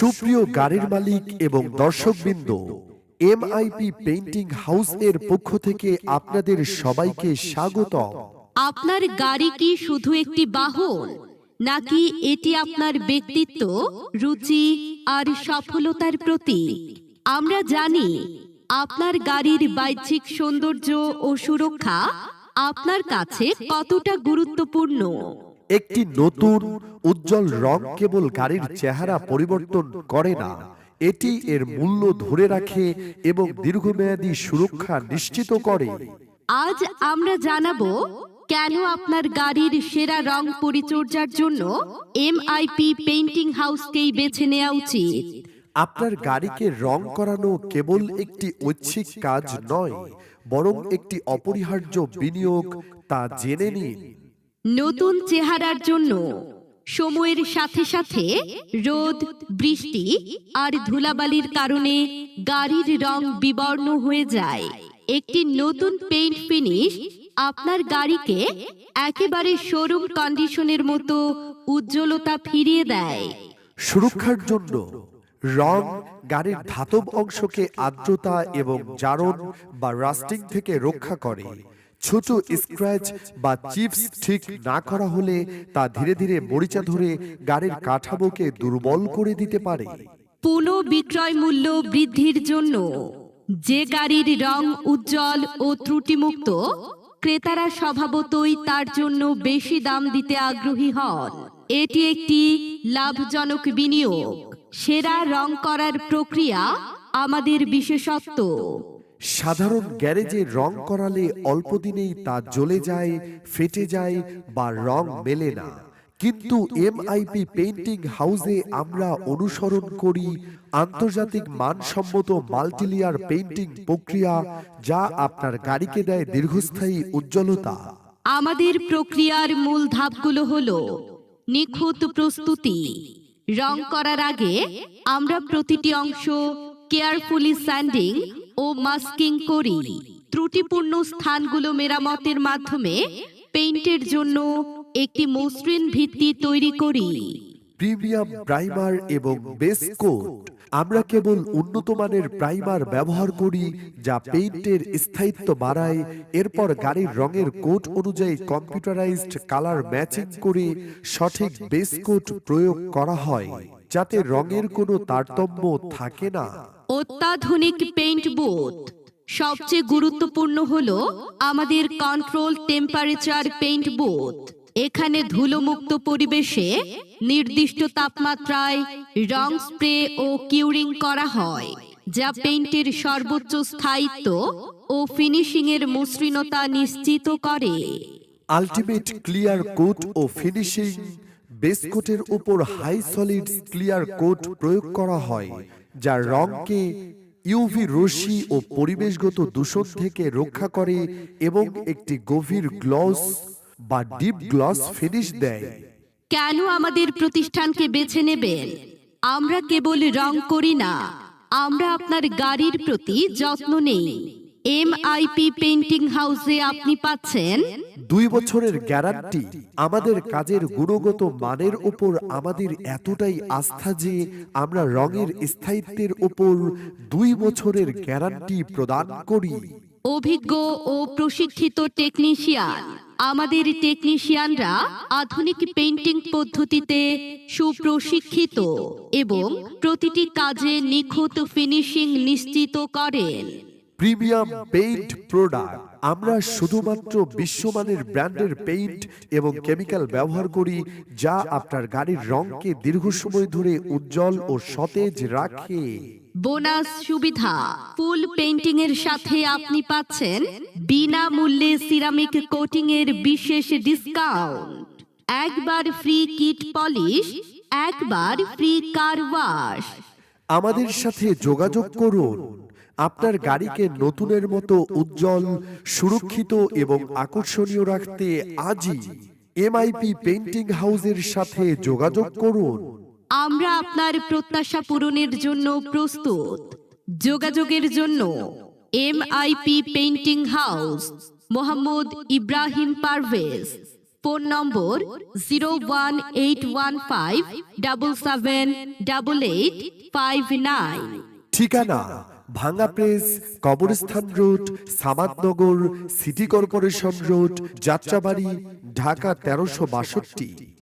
সুপ্রিয় গাড়ির মালিক এবং দর্শকবৃন্দ এমআইপি পেইন্টিং হাউস এর পক্ষ থেকে আপনাদের সবাইকে স্বাগত আপনার গাড়ি কি শুধু একটি বাহন, নাকি এটি আপনার ব্যক্তিত্ব, রুচি আর সফলতার প্রতীক? আমরা জানি, আপনার গাড়ির বাহ্যিক সৌন্দর্য ও সুরক্ষা আপনার কাছে কতটা গুরুত্বপূর্ণ। একটি নতুন উজ্জ্বল রং কেবল গাড়ির চেহারা পরিবর্তন করে না। এটি এর মূল্য ধরে রাখে এবং দীর্ঘমেয়াদী সুরক্ষা নিশ্চিত করে। আজ আমরা জানাব কেন আপনার গাড়ির সেরা রং পরিচর্যার জন্য এমআইপি পেইন্টিং হাউসকেই বেছে নেওয়া উচিত? আপনার গাড়িকে রং করানো কেবল একটি ঐচ্ছিক কাজ নয় বরং একটি অপরিহার্য বিনিয়োগ তা জেনে নিন। নতুন চেহারার জন্য। সময়ের সাথে সাথে রোদ, বৃষ্টি আর ধুলাবালির কারণে গাড়ির রং বিবর্ণ হয়ে যায়। একটি নতুন পেইন্ট ফিনিশ আপনার গাড়িকে একেবারে শোরুম কন্ডিশনের মতো উজ্জ্বলতা ফিরিয়ে দেয়। সুরক্ষার জন্য রং গাড়ির ধাতব অংশকে আর্দ্রতা এবং জারণ বা রাস্টিং থেকে রক্ষা করে। ছোট স্ক্র্যাচ বা চিপস ঠিক না করা হলে তা ধীরে ধীরে মরিচা ধরে গাড়ির কাঠামোকে দুর্বল করে দিতে পারে। পুনঃ বিক্রয় মূল্য বৃদ্ধির জন্য যে গাড়ির রং উজ্জ্বল ও ত্রুটিমুক্ত, ক্রেতারা স্বভাবতই তার জন্য বেশি দাম দিতে আগ্রহী হন। এটি একটি লাভজনক বিনিয়োগ। সেরা রং করার প্রক্রিয়া আমাদের বিশেষত্ব। সাধারণ গ্যারেজে রং করালে অল্প দিনেই তা জ্বলে যায়, ফেটে যায় বা রং মেলে না। কিন্তু এমআইপি পেইন্টিং হাউসে আমরা অনুসরণ করি আন্তর্জাতিক মানসম্মত মাল্টিলিয়ার পেইন্টিং প্রক্রিয়া যা আপনার গাড়িকে দেয় দীর্ঘস্থায়ী উজ্জ্বলতা। আমাদের প্রক্রিয়ার মূল ধাপগুলো হলো নিখুঁত প্রস্তুতি। রং করার আগে আমরা প্রতিটি অংশ কেয়ারফুলি স্যান্ডিং ও মাস্কিং করি। ত্রুটিপূর্ণ স্থানগুলো মেরামতের মাধ্যমে পেইন্টের জন্য একটি মসৃণ ভিত্তি তৈরি করি। প্রিমিয়াম প্রাইমার এবং বেস কোট আমরা কেবল উন্নত মানের প্রাইমার ব্যবহার করি, যা পেইন্টের স্থায়িত্ব বাড়ায়। এরপর গাড়ির রঙের কোট অনুযায়ী কম্পিউটারাইজড কালার ম্যাচিং করে সঠিক বেস কোট প্রয়োগ করা হয়, যাতে রঙের কোনো তারতম্য থাকে না। অত্যাধুনিক পেইন্ট বুথ সবচেয়ে গুরুত্বপূর্ণ হলো আমাদের কন্ট্রোল টেম্পারেচার পেইন্ট বুথ এখানে ধুলোমুক্ত পরিবেশে নির্দিষ্ট তাপমাত্রায় রং স্প্রে ও কিউরিং করা হয়, যা পেইন্টের সর্বোচ্চ স্থায়িত্ব ও ফিনিশিং এর মসৃণতা নিশ্চিত করে। আলটিমেট ক্লিয়ার কোট ও ফিনিশিং বেস কোটের উপর হাই সলিড ক্লিয়ার কোট প্রয়োগ করা হয় যা রংকে ইউভি রশ্মি ও পরিবেশগত দূষণ থেকে রক্ষা করে এবং একটি গভীর গ্লস বা ডিপ গ্লস ফিনিশ দেয়। কেন আমাদের প্রতিষ্ঠানকে বেছে নেবেন? আমরা কেবল রং করি না, আমরা আপনার গাড়ির প্রতি যত্ন নেই। এমআইপি পেইন্টিং হাউসে আপনি পাচ্ছেন দুই বছরের গ্যারান্টি আমাদের কাজের গুণগত মানের উপর আমাদের এতটাই আস্থা যে আমরা রঙের স্থায়িত্বের উপর দুই বছরের গ্যারান্টি প্রদান করি। অভিজ্ঞ ও প্রশিক্ষিত টেকনিশিয়ান। আমাদের টেকনিশিয়ানরা আধুনিক পেইন্টিং পদ্ধতিতে সুপ্রশিক্ষিত এবং প্রতিটি কাজে নিখুঁত ফিনিশিং নিশ্চিত করেন। প্রিমিয়াম পেইন্ট প্রোডাক্ট আমরা শুধুমাত্র বিশ্বমানের ব্র্যান্ডের পেইন্ট এবং কেমিক্যাল ব্যবহার করি যা আপনার গাড়ির রংকে দীর্ঘ সময় ধরে উজ্জ্বল ও সতেজ রাখে। বোনাস সুবিধা। ফুল পেইন্টিং এর সাথে আপনি পাচ্ছেন বিনামূল্যে সিরামিক কোটিং এর বিশেষ ডিসকাউন্ট একবার ফ্রি কিট পলিশ একবার ফ্রি কার ওয়াশ আমাদের সাথে যোগাযোগ করুন। আপনার গাড়িকে নতুনের মতো উজ্জ্বল সুরক্ষিত এবং আকর্ষণীয় রাখতে আজই এমআইপি পেইন্টিং হাউসের সাথে যোগাযোগ করুন। আমরা আপনার প্রত্যাশা পূরণের জন্য প্রস্তুত। যোগাযোগের জন্য MIP painting house Mohammad Ibrahim Parvez. Phone number zero one eight one five double seven double eight five nine ঠিকানা ভাঙ্গা প্রেস কবরস্থান road Samadnagar city corporation road Jatrabari Dhaka তেরোশো বাষট্টি।